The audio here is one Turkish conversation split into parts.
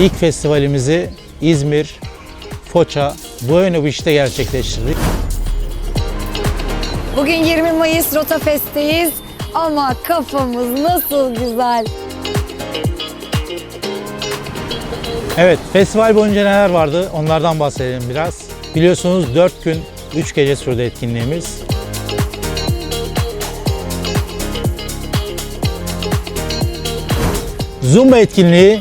İlk festivalimizi İzmir, Foça, Bueno Beach'te gerçekleştirdik. Bugün 20 Mayıs Rota Fest'teyiz ama kafamız nasıl güzel. Evet, festival boyunca neler vardı onlardan bahsedelim biraz. Biliyorsunuz 4 gün 3 gece sürdü etkinliğimiz. Zumba etkinliği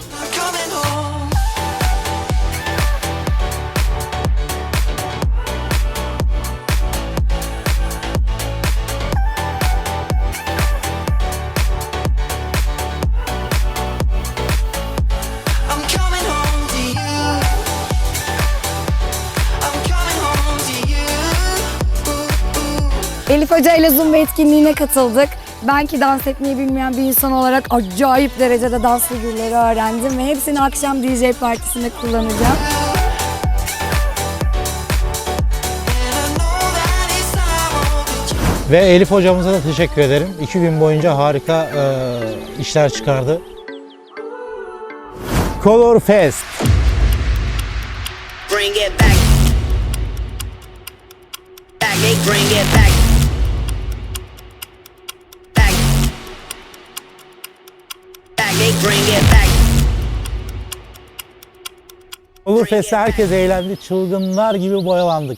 Elif Hoca ile Zumba etkinliğine katıldık. Ben ki dans etmeyi bilmeyen bir insan olarak acayip derecede dans figürleri öğrendim ve hepsini akşam DJ partisinde kullanacağım. Ve Elif hocamıza da teşekkür ederim. 2 gün boyunca harika e, işler çıkardı. Color Fest. bring it back. Back, they bring it. Back. Back, they bring it back. Color Fest'te herkes eğlendi. Çılgınlar gibi boyalandık.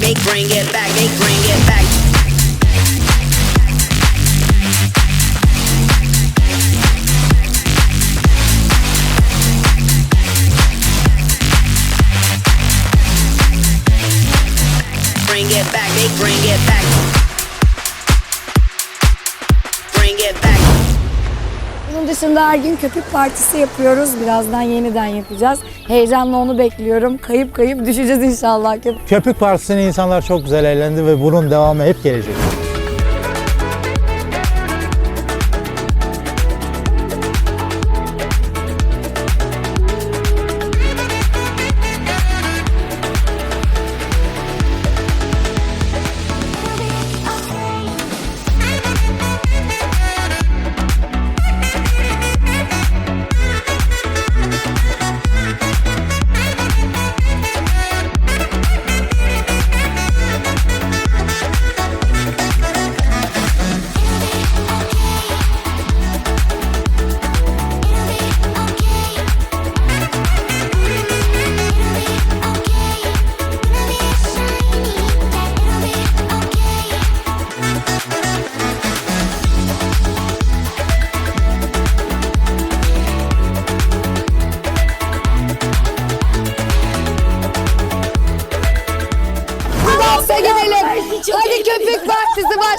They bring it back, they bring it back. Bring it back. Bring it back. Bunun dışında her gün köpük partisi yapıyoruz. Birazdan yeniden yapacağız. Heyecanla onu bekliyorum. Kayıp kayıp düşeceğiz inşallah köpük. Köpük Partisi'ni insanlar çok güzel eğlendi ve bunun devamı hep gelecek.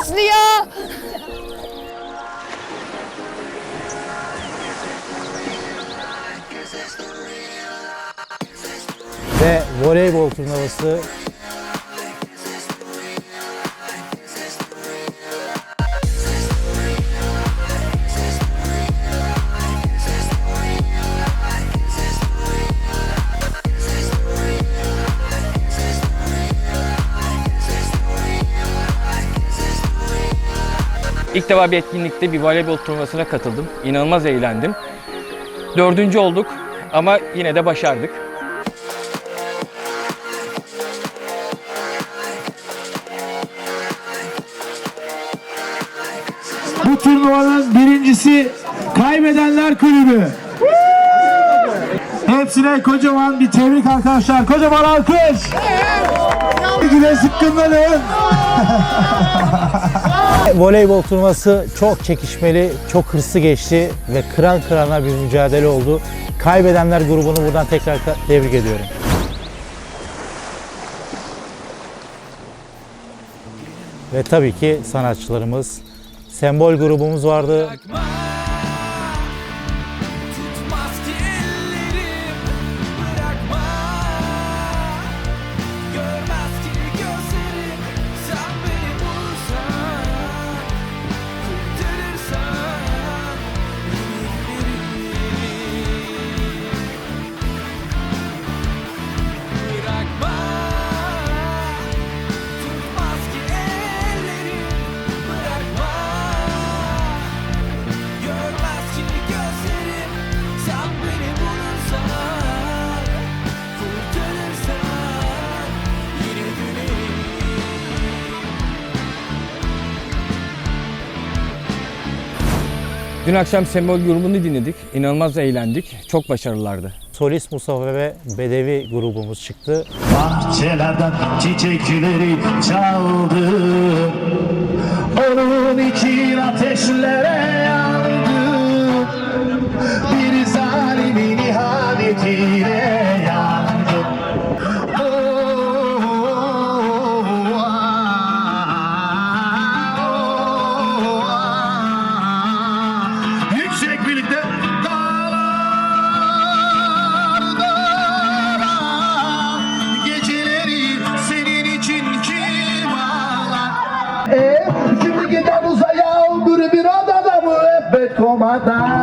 Partisi başlıyor. Ve voleybol turnuvası İlk defa bir etkinlikte bir voleybol turnuvasına katıldım. İnanılmaz eğlendim. Dördüncü olduk ama yine de başardık. Bu turnuvanın birincisi Kaybedenler Kulübü. Hepsine kocaman bir tebrik arkadaşlar. Kocaman alkış. Güle sıkkınlanın. voleybol turnuvası çok çekişmeli, çok hırslı geçti ve kıran kırana bir mücadele oldu. Kaybedenler grubunu buradan tekrar tebrik ediyorum. Ve tabii ki sanatçılarımız. Sembol grubumuz vardı. Tutmaz Dün akşam Sembol grubunu dinledik. İnanılmaz eğlendik. Çok başarılılardı. Solist Mustafa ve Bedevi grubumuz çıktı. Bahçelerden çiçekleri çaldı Onun için ateşlere yandı Bir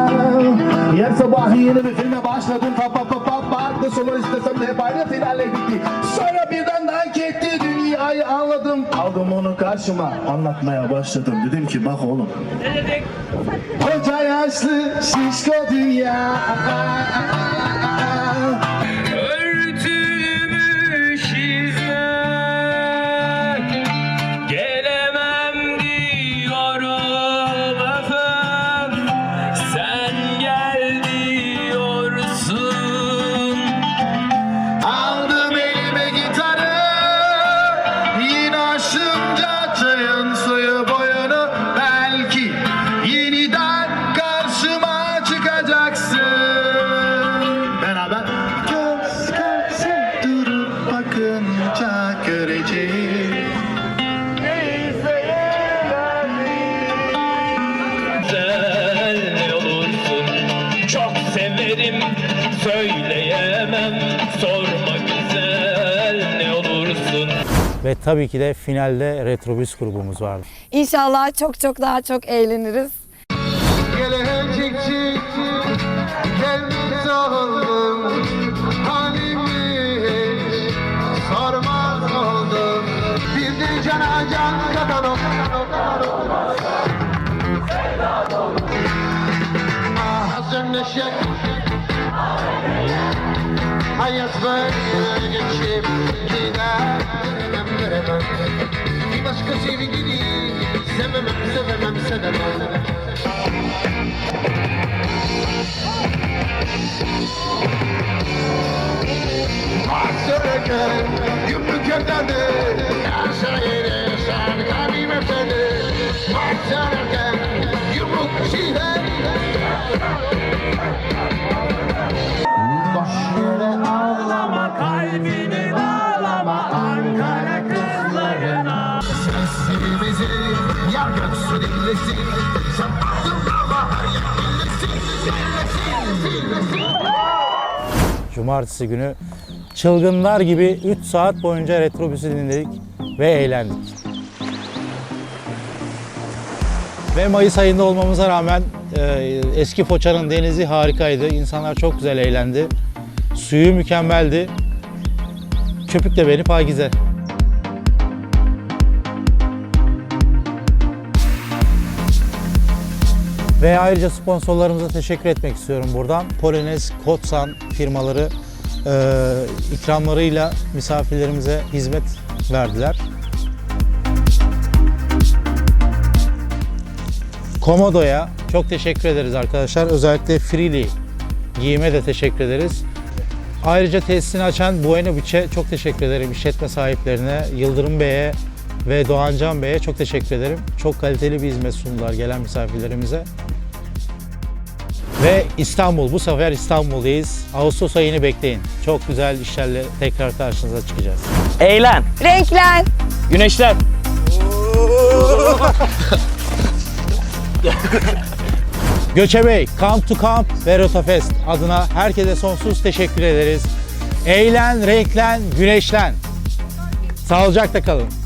komada? Yarın sabah yeni bir filme başladım. Pa pa pa pa Farklı sonuç istesem de hep aynı finalle bitti Sonra birden dank etti dünyayı anladım. Aldım onu karşıma anlatmaya başladım. Dedim ki bak oğlum. Koca yaşlı şişko dünya Ve tabii ki de finalde Retrobüs grubumuz vardı. İnşallah çok çok daha çok eğleniriz. Gelecekçi gelmiş oldum. Halimi hiç sormaz oldum. Bir de cana can katalım Ah neşek Hayat böyle geçip gider Veremem Bir başka sevgili Sevemem sevemem sevemem. Süreken gümrük evlendi Cumartesi günü çılgınlar gibi 3 saat boyunca Retrobüs'ü dinledik ve eğlendik. Ve Mayıs ayında olmamıza rağmen e, eski Foça'nın denizi harikaydı. İnsanlar çok güzel eğlendi. Suyu mükemmeldi. Köpük de beni pakize. Ve ayrıca sponsorlarımıza teşekkür etmek istiyorum buradan. Polonez, Kotsan firmaları e, ikramlarıyla misafirlerimize hizmet verdiler. Komodo'ya çok teşekkür ederiz arkadaşlar. Özellikle Freely giyime de teşekkür ederiz. Ayrıca tesisini açan Bueno Beach'e çok teşekkür ederim işletme sahiplerine, Yıldırım Bey'e ve Doğancan Bey'e çok teşekkür ederim. Çok kaliteli bir hizmet sundular gelen misafirlerimize. Ve İstanbul, bu sefer İstanbul'dayız. Ağustos ayını bekleyin. Çok güzel işlerle tekrar karşınıza çıkacağız. Eğlen, Renklen. güneşlen. Göçebey, Camp to Camp ve Rotafest adına herkese sonsuz teşekkür ederiz. Eğlen, renklen, güneşlen. Sağlıcakla kalın.